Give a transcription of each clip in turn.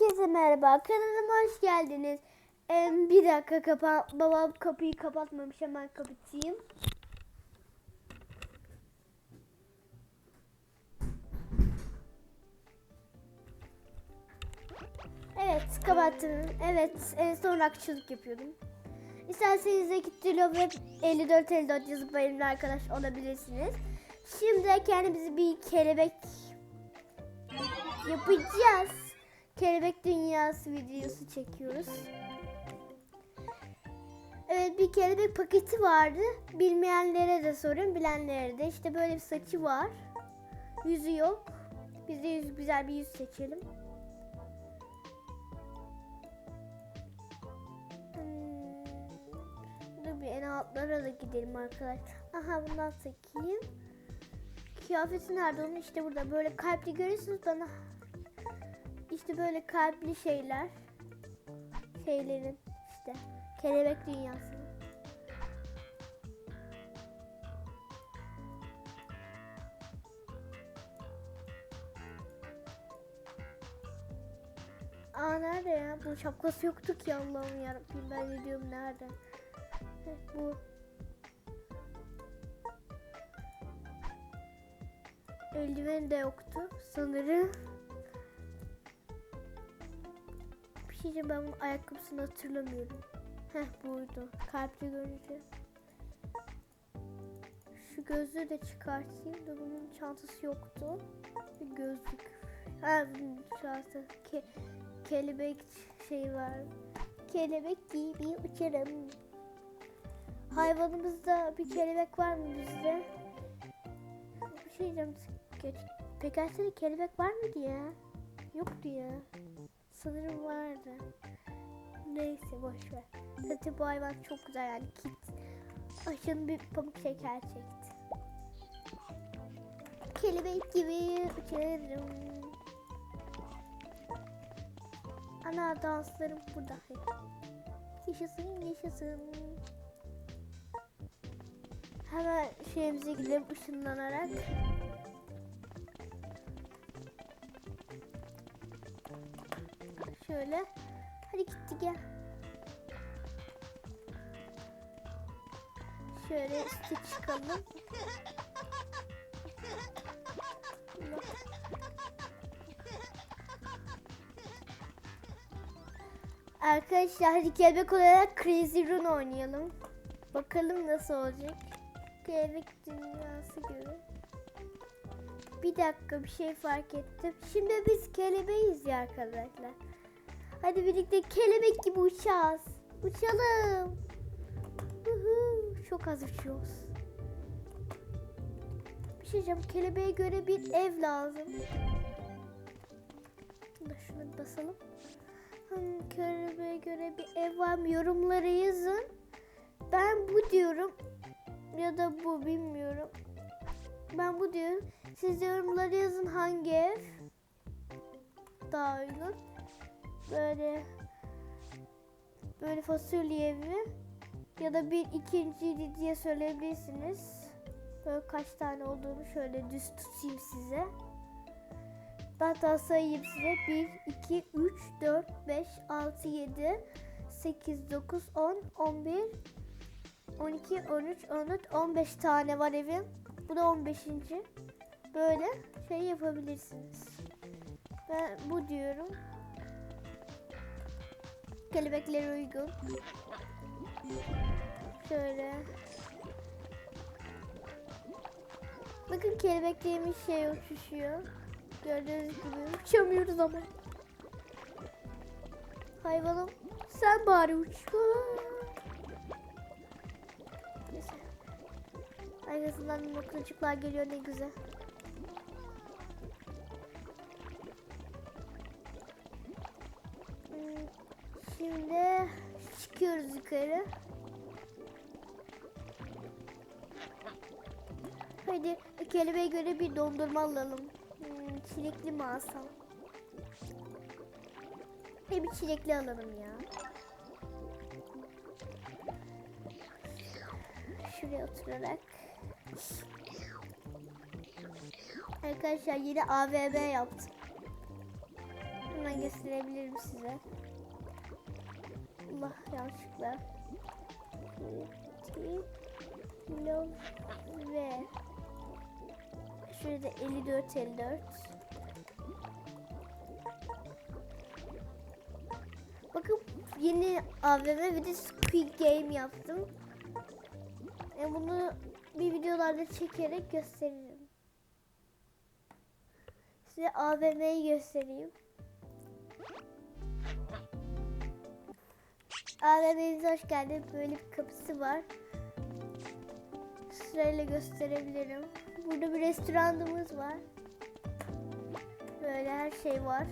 Herkese merhaba. Kanalıma hoş geldiniz. Em, bir dakika kapa babam kapıyı kapatmamış hemen kapatayım. Evet kapattım. Evet en son rakçılık yapıyordum. İsterseniz de Kitilo ve 54 54 yazıp benimle arkadaş olabilirsiniz. Şimdi kendimizi bir kelebek yapacağız. Kelebek dünyası videosu çekiyoruz. Evet bir kelebek paketi vardı. Bilmeyenlere de sorun, bilenlere de. İşte böyle bir saçı var. Yüzü yok. Biz de yüz, güzel bir yüz seçelim. Hmm. Dur bir en altlara da gidelim arkadaşlar. Aha bundan takayım. Kıyafeti nerede onun? İşte burada böyle kalpli görüyorsunuz bana. İşte böyle kalpli şeyler. Şeylerin işte kelebek dünyası. Aa nerede ya? Bu şapkası yoktu ki Allah'ım yarabbim ben de diyorum nerede? Bu. Eldiven de yoktu sanırım. Diyeceğim ben bunun ayakkabısını hatırlamıyorum. Heh buydu. Kalpli görünce. Şu gözlüğü de çıkartayım da bunun çantası yoktu. Bir gözlük. Ha bunun çantası. Ke kelebek şey var. Kelebek gibi uçarım. Hayvanımızda bir kelebek var mı bizde? Bir şey diyeceğim. Geç. Pegasus'ta kelebek var mıydı ya? Yoktu ya. Sanırım vardı. Neyse boş ver. Zaten bu hayvan çok güzel yani kit. Aşın bir pamuk şeker çekti. Kelebek gibi uçarım. Ana danslarım burada. Yaşasın yaşasın. Hemen şeyimize gidelim ışınlanarak. Şöyle. Hadi gitti gel. Şöyle üste çıkalım. Arkadaşlar hadi kelebek olarak Crazy Run oynayalım. Bakalım nasıl olacak. Kelebek dünyası gibi. Bir dakika bir şey fark ettim. Şimdi biz kelebeğiz ya arkadaşlar. Hadi birlikte kelebek gibi uçacağız. Uçalım. Çok az uçuyoruz. Bir şey diyeceğim. Kelebeğe göre bir ev lazım. Şunu basalım. Hmm, kelebeğe göre bir ev var mı? Yorumlara yazın. Ben bu diyorum. Ya da bu bilmiyorum. Ben bu diyorum. Siz yorumlara yazın hangi ev daha uygun. Böyle böyle fasulye evi ya da bir ikinci diye söyleyebilirsiniz. Böyle kaç tane olduğunu şöyle düz tutayım size. Daha sayayım size. 1, 2, 3, 4, 5, 6, 7, 8, 9, 10, 11, 12, 13, 14, 15 tane var evim. Bu da 15. Böyle şey yapabilirsiniz. Ben bu diyorum. Kelebeklere uygun. Şöyle. Bakın kelebeklerimiz şey uçuşuyor. Gördüğünüz gibi uçamıyoruz ama. Hayvanım sen bari uç. Neyse. Arkasından noktaçıklar geliyor ne güzel. Çıkıyoruz yukarı. Hadi kelebeğe göre bir dondurma alalım. Hmm, çilekli mi alsam? Hadi bir çilekli alalım ya. Şuraya oturarak. Arkadaşlar yine AVM yaptım. Hemen gösterebilirim size. Allah yanlışlıkla. Love ve şurada 54 54 Bakın yeni AVM bir de Squid Game yaptım. E bunu bir videolarda çekerek gösteririm. Size AVM'yi göstereyim. AVM'mize hoş geldiniz. Böyle bir kapısı var. Sırayla gösterebilirim. Burada bir restoranımız var. Böyle her şey var.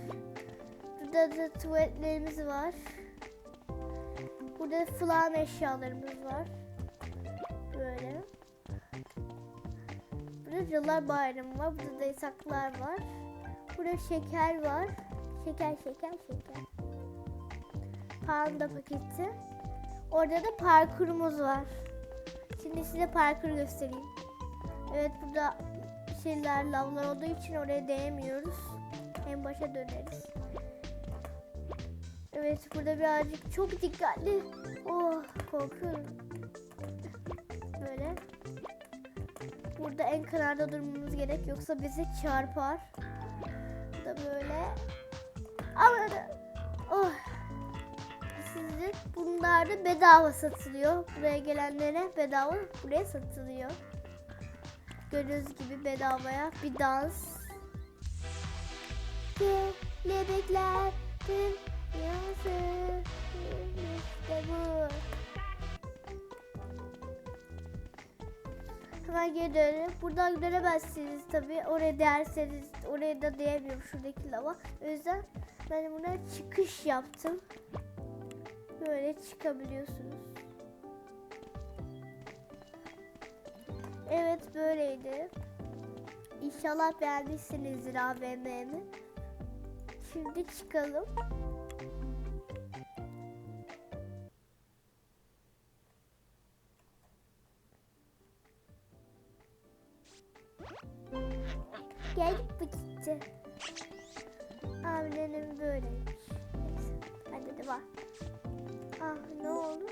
Burada da tuvaletlerimiz var. Burada falan eşyalarımız var. Böyle. Burada Cadılar Bayramı var. Burada da yasaklar var. Burada şeker var. Şeker, şeker, şeker. Panda paketi. Orada da parkurumuz var. Şimdi size parkur göstereyim. Evet burada şeyler, lavlar olduğu için oraya değemiyoruz. En başa döneriz. Evet burada birazcık çok dikkatli. Oh korkuyorum. Böyle. Burada en kenarda durmamız gerek yoksa bizi çarpar. Da böyle. Bunlar da bedava satılıyor. Buraya gelenlere bedava buraya satılıyor. Gördüğünüz gibi bedavaya bir dans. Kelebekler dünyası işte bu. Hemen geri dönelim. Buradan dönemezsiniz tabii. Oraya derseniz oraya da değemiyorum şuradaki lava. O yüzden ben buna çıkış yaptım. Böyle çıkabiliyorsunuz. Evet böyleydi. İnşallah beğenmişsinizdir AVM'mi. Şimdi çıkalım. Geldik bu gitti. Abilerim böyleymiş. Neyse. Hadi de bak. Ah ne oldu?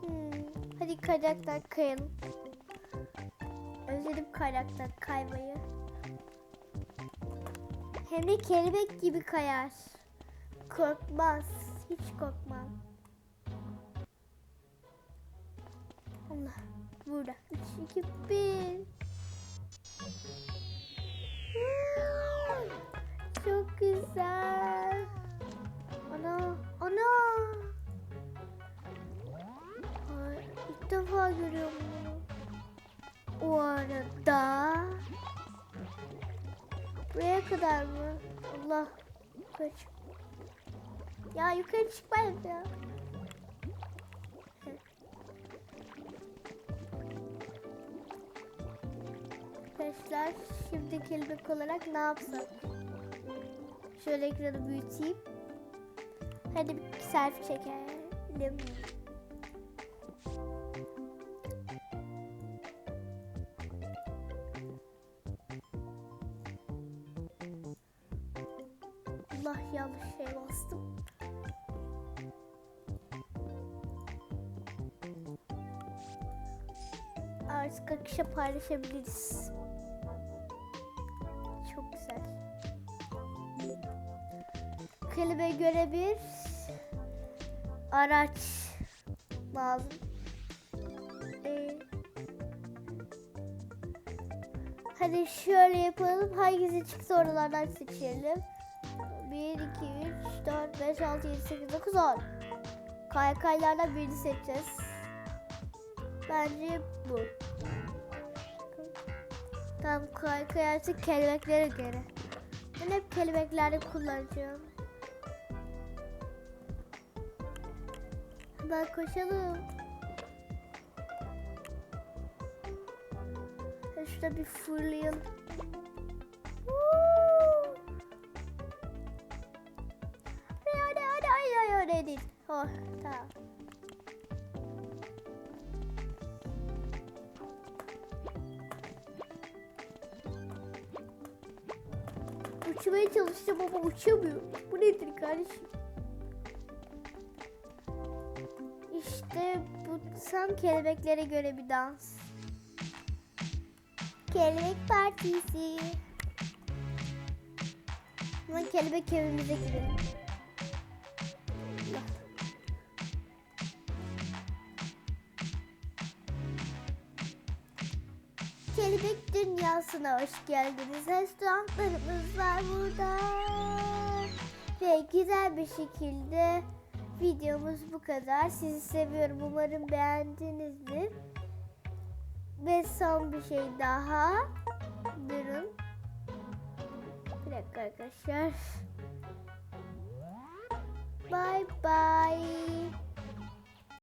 Hmm, hadi kayaktan kayalım. Özledim kayaktan kaymayı. Hem de kelebek gibi kayar. Korkmaz. Hiç korkmam. Allah. Burada. 3, 2, 1. Çok güzel. Ana, ana. Ay, ilk defa görüyorum bunu. O arada buraya kadar mı? Allah. Çık. Ya yukarı çıkmayayım ya. Arkadaşlar şimdi kelebek olarak ne yapsak? Şöyle ekranı büyüteyim. Hadi bir selfie çekelim. Allah yanlış şey bastım. Artık akışa paylaşabiliriz. Kelebeğe göre bir araç lazım. Ee, hadi şöyle yapalım. Hangisi çıksa oralardan seçelim. 1, 2, 3, 4, 5, 6, 7, 8, 9, 10. Kaykaylardan birini seçeceğiz. Bence bu. Tamam kaykay artık kelebeklere göre. Ben hep kelebeklerde kullanacağım. Bak koşalım. Şurada bir fırlayalım. Hadi hadi hadi hadi hadi. Oh tamam. Uçmaya çalıştım ama uçamıyorum. Bu nedir kardeşim? İşte bu tam kelebeklere göre bir dans. Kelebek partisi. Ama kelebek evimize girelim. Kelebek dünyasına hoş geldiniz. Restoranlarımız var burada. Ve güzel bir şekilde videomuz bu kadar. Sizi seviyorum. Umarım beğendinizdir. Ve son bir şey daha. Durun. Bir dakika arkadaşlar. Bye bye.